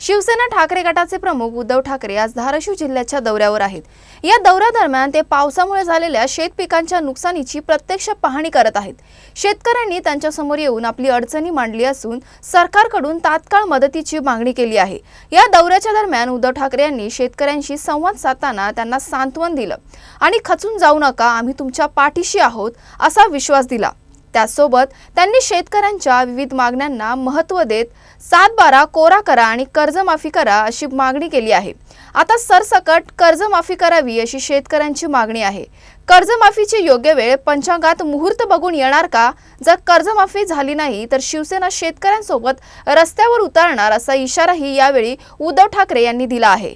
शिवसेना ठाकरे गटाचे प्रमुख उद्धव ठाकरे आज धाराशिव जिल्ह्याच्या दौऱ्यावर आहेत. या दौऱ्यादरम्यान ते पावसामुळे झालेल्या शेत पिकांच्या नुकसानीची प्रत्यक्ष पाहणी करत आहेत. शेतकऱ्यांनी त्यांच्यासमोर येऊन आपली अडचणी मांडली असून सरकारकडून तात्काळ मदतीची मागणी केली आहे. या दौऱ्याच्या दरम्यान उद्धव ठाकरे यांनी शेतकऱ्यांशी संवाद साधताना त्यांना सांत्वन दिलं. आणि खचून जाऊ नका आम्ही तुमच्या पाठीशी आहोत असा विश्वास दिला. त्यासोबत त्यांनी शेतकऱ्यांच्या विविध मागण्यांना महत्त्व देत सात बारा कोरा करा आणि कर्जमाफी करा अशी मागणी केली आहे. आता सरसकट कर्जमाफी करावी अशी शेतकऱ्यांची मागणी आहे. कर्जमाफीची योग्य वेळ पंचांगात मुहूर्त बघून येणार का? जर कर्जमाफी झाली नाही तर शिवसेना शेतकऱ्यांसोबत रस्त्यावर उतरणार असा इशाराही यावेळी उद्धव ठाकरे यांनी दिला आहे.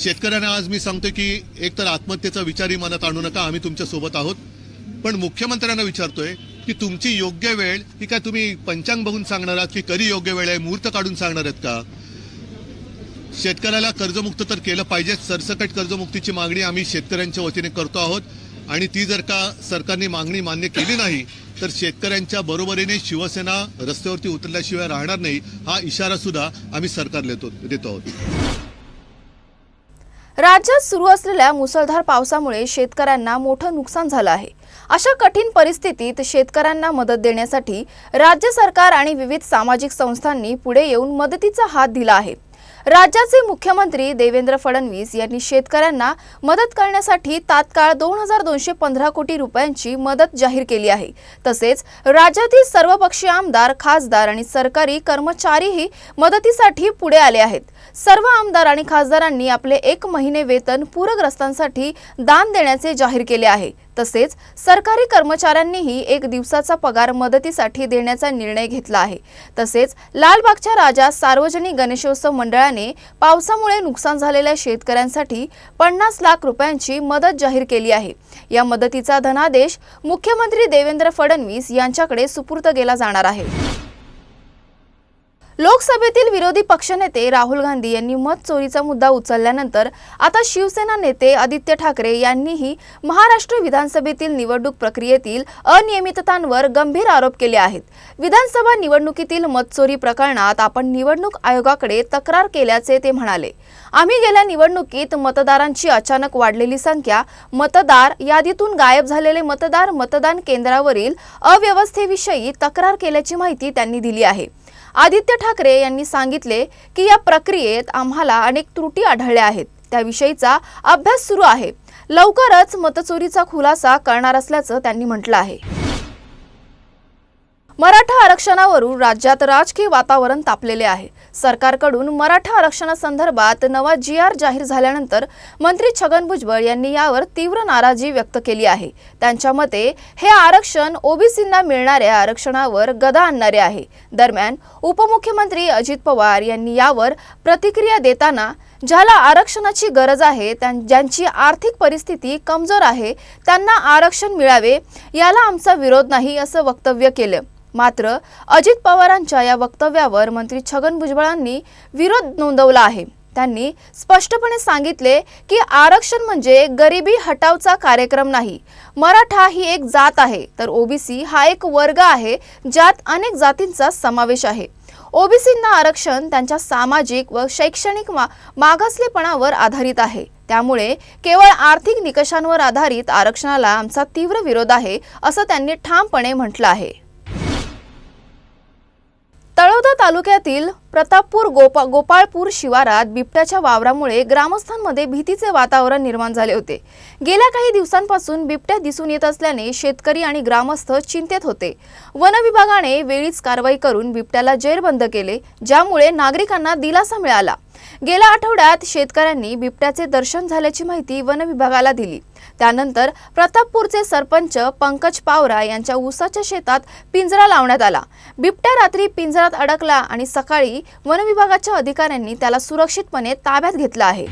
शेतकऱ्यांना आज मी सांगतो की एकतर आत्महत्येचा विचारही मनात आणू नका. आम्ही तुमच्यासोबत आहोत. पण मुख्यमंत्र्यांना विचारतोय की तुमची योग्य वेळ ही काय तुम्ही पंचांग बघून सांगणार आहात की कधी योग्य वेळ आहे मुहूर्त काढून सांगणार आहेत का? शेतकऱ्याला कर्जमुक्त तर केलं पाहिजे सरसकट कर्जमुक्तीची मागणी आम्ही शेतकऱ्यांच्या वतीने करतो आहोत. आणि ती जर का सरकारने मागणी मान्य केली नाही तर शेतकऱ्यांच्या बरोबरीने शिवसेना रस्त्यावरती उतरल्याशिवाय राहणार नाही हा इशारा सुद्धा आम्ही सरकारला देतो देतो आहोत. राज्यात सुरू असलेल्या मुसळधार पावसामुळे शेतकऱ्यांना मोठं नुकसान झालं आहे. अशा कठीण परिस्थितीत शेतकऱ्यांना मदत देण्यासाठी राज्य सरकार आणि विविध सामाजिक संस्थांनी पुढे येऊन मदतीचा हात दिला आहे. राज्याचे मुख्यमंत्री देवेंद्र फडणवीस यांनी शेतकऱ्यांना मदत करण्यासाठी तात्काळ दोन हजार दोनशे पंधरा कोटी रुपयांची मदत जाहीर केली आहे. तसेच राज्यातील सर्वपक्षीय आमदार खासदार आणि सरकारी कर्मचारीही मदतीसाठी पुढे आले आहेत. सर्व आमदार आणि खासदारांनी आपले एक महिने वेतन पूरग्रस्तांसाठी दान देण्याचे जाहीर केले आहे. तसेच सरकारी कर्मचाऱ्यांनीही एक दिवसाचा पगार मदतीसाठी देण्याचा निर्णय घेतला आहे. तसेच लालबागच्या राजा सार्वजनिक गणेशोत्सव मंडळाने पावसामुळे नुकसान झालेल्या शेतकऱ्यांसाठी पन्नास लाख रुपयांची मदत जाहीर केली आहे. या मदतीचा धनादेश मुख्यमंत्री देवेंद्र फडणवीस यांच्याकडे सुपूर्द केला जाणार आहे. लोकसभेतील विरोधी पक्षनेते राहुल गांधी यांनी मत चोरीचा मुद्दा उचलल्यानंतर आता शिवसेना नेते आदित्य ठाकरे यांनीही महाराष्ट्र विधानसभेतील निवडणूक प्रक्रियेतील अनियमिततांवर गंभीर आरोप केले आहेत. विधानसभा निवडणुकीतील मतचोरी प्रकरणात आपण निवडणूक आयोगाकडे तक्रार केल्याचे ते म्हणाले. आम्ही गेल्या निवडणुकीत मतदारांची अचानक वाढलेली संख्या मतदार यादीतून गायब झालेले मतदार मतदान केंद्रावरील अव्यवस्थेविषयी तक्रार केल्याची माहिती त्यांनी दिली आहे. आदित्य ठाकरे यांनी सांगितले की या प्रक्रियेत आम्हाला अनेक त्रुटी आढळल्या आहेत. त्याविषयीचा अभ्यास सुरू आहे. लवकरच मतचोरीचा खुलासा करणार असल्याचं त्यांनी म्हटलं आहे. मराठा आरक्षणावरून राज्यात राजकीय वातावरण तापलेले आहे. सरकारकडून मराठा आरक्षणासंदर्भात नवा जी आर जाहीर झाल्यानंतर मंत्री छगन भुजबळ यांनी यावर तीव्र नाराजी व्यक्त केली आहे. त्यांच्या मते हे आरक्षण ओबीसींना मिळणाऱ्या आरक्षणावर गदा आणणारे आहे. दरम्यान उपमुख्यमंत्री अजित पवार यांनी यावर प्रतिक्रिया देताना ज्याला आरक्षणाची गरज आहे त्यां- ज्यांची आर्थिक परिस्थिती कमजोर आहे त्यांना आरक्षण मिळावे याला आमचा विरोध नाही असं वक्तव्य केलं. मात्र अजित पवारांच्या या वक्तव्यावर मंत्री छगन भुजबळांनी विरोध नोंदवला आहे. त्यांनी स्पष्टपणे सांगितले की आरक्षण म्हणजे गरिबी हटावचा कार्यक्रम नाही. मराठा ही एक जात आहे तर ओबीसी हा एक वर्ग आहे ज्यात अनेक जातींचा समावेश आहे. ओबीसींना आरक्षण त्यांच्या सामाजिक व शैक्षणिक मा मागासलेपणावर आधारित आहे. त्यामुळे केवळ आर्थिक निकषांवर आधारित आरक्षणाला आमचा तीव्र विरोध आहे असं त्यांनी ठामपणे म्हटलं आहे. तालुक्यातील प्रतापपूर गोपा गोपाळपूर शिवारात बिबट्याच्या वावरामुळे ग्रामस्थांमध्ये भीतीचे वातावरण निर्माण झाले होते. गेल्या काही दिवसांपासून बिबट्या दिसून येत असल्याने शेतकरी आणि ग्रामस्थ चिंतेत होते. वन विभागाने वेळीच कारवाई करून बिबट्याला जेरबंद केले ज्यामुळे नागरिकांना दिलासा मिळाला. गेल्या आठवड्यात शेतकऱ्यांनी बिबट्याचे दर्शन झाल्याची माहिती वन विभागाला दिली. त्यानंतर प्रतापपूरचे सरपंच पंकज पावरा यांच्या ऊसाच्या शेतात पिंजरा लावण्यात आला. बिबट्या रात्री पिंजरात अडकला आणि सकाळी वनविभागाच्या अधिकाऱ्यांनी त्याला सुरक्षितपणे ताब्यात घेतला आहे.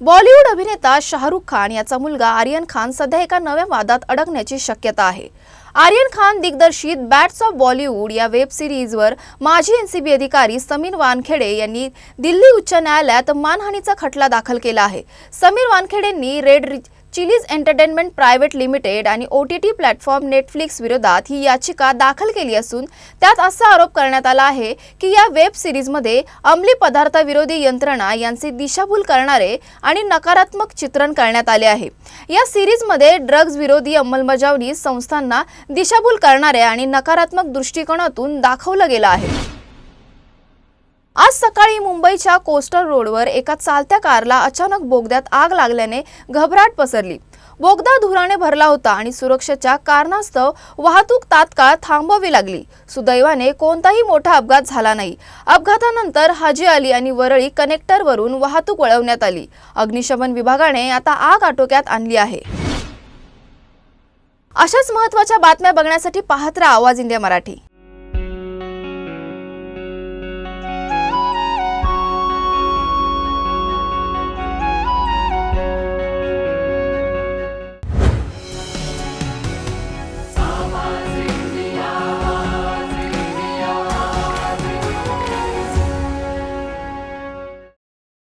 बॉलिवूड अभिनेता शाहरुख खान याचा मुलगा आर्यन खान सध्या एका नव्या वादात अडकण्याची शक्यता आहे. आर्यन खान दिग्दर्शित बॅट्स ऑफ बॉलिवूड या वेब सिरीजवर माजी एनसीबी अधिकारी समीर वानखेडे यांनी दिल्ली उच्च न्यायालयात मानहानीचा खटला दाखल केला आहे. Sameer वानखेडेंनी Red Chillies Entertainment Private Limited आणि O T T platform Netflix विरोधात ही याचिका दाखल केली असून त्यात असा आरोप करण्यात आला आहे की या वेब सिरीजमध्ये अंमली पदार्थाविरोधी यंत्रणा यांचे दिशाभूल करणारे आणि नकारात्मक चित्रण करण्यात आले आहे. या सिरीजमध्ये ड्रग्ज विरोधी अंमलबजावणी संस्थांना दिशाभूल करणाऱ्या आणि नकारात्मक दृष्टिकोनातून दाखवलं गेलं आहे. आज सकाळी मुंबईच्या कोस्टर रोडवर एका चालत्या कारला अचानक बोगद्यात आग लागल्याने घबराट पसरली. बोगदा धुराने भरला होता आणि सुरक्षेच्या कारणास्तव वाहतूक तात्काळ थांबवावी लागली. सुदैवाने कोणताही मोठा अपघात झाला नाही. अपघातानंतर हाजी अली आणि वरळी कनेक्टरवरून वाहतूक वळवण्यात आली. अग्निशमन विभागाने आता आग आटोक्यात आणली आहे. अशाच महत्त्वाच्या बातम्या बघण्यासाठी पाहत राहा आवाज इंडिया मराठी.